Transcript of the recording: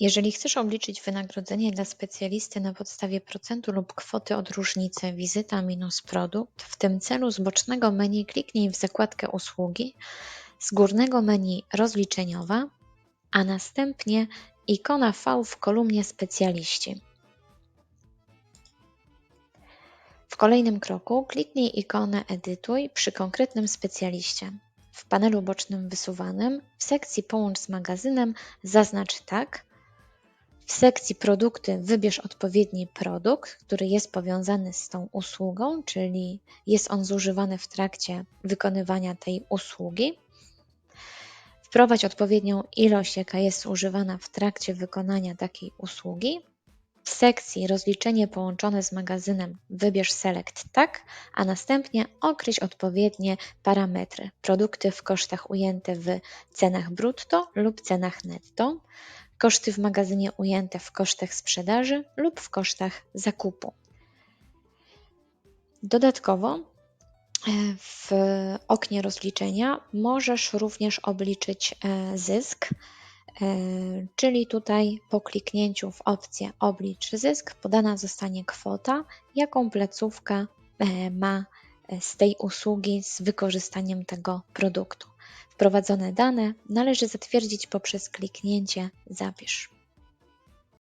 Jeżeli chcesz obliczyć wynagrodzenie dla specjalisty na podstawie procentu lub kwoty od różnicy wizyta minus produkt, w tym celu z bocznego menu kliknij w zakładkę Usługi, z górnego menu Rozliczeniowa, a następnie ikona V w kolumnie Specjaliści. W kolejnym kroku kliknij ikonę Edytuj przy konkretnym specjaliście. W panelu bocznym wysuwanym w sekcji Połącz z magazynem zaznacz Tak, sekcji Produkty wybierz odpowiedni produkt, który jest powiązany z tą usługą, czyli jest on zużywany w trakcie wykonywania tej usługi. Wprowadź odpowiednią ilość, jaka jest używana w trakcie wykonania takiej usługi. W sekcji Rozliczenie połączone z magazynem wybierz Select Tak, a następnie określ odpowiednie parametry. Produkty w kosztach ujęte w cenach brutto lub cenach netto, koszty w magazynie ujęte w kosztach sprzedaży lub w kosztach zakupu. Dodatkowo e, w oknie rozliczenia możesz również obliczyć e, zysk, e, czyli tutaj po kliknięciu w opcję Oblicz zysk podana zostanie kwota, jaką placówka ma z tej usługi z wykorzystaniem tego produktu. Wprowadzone dane należy zatwierdzić poprzez kliknięcie Zapisz.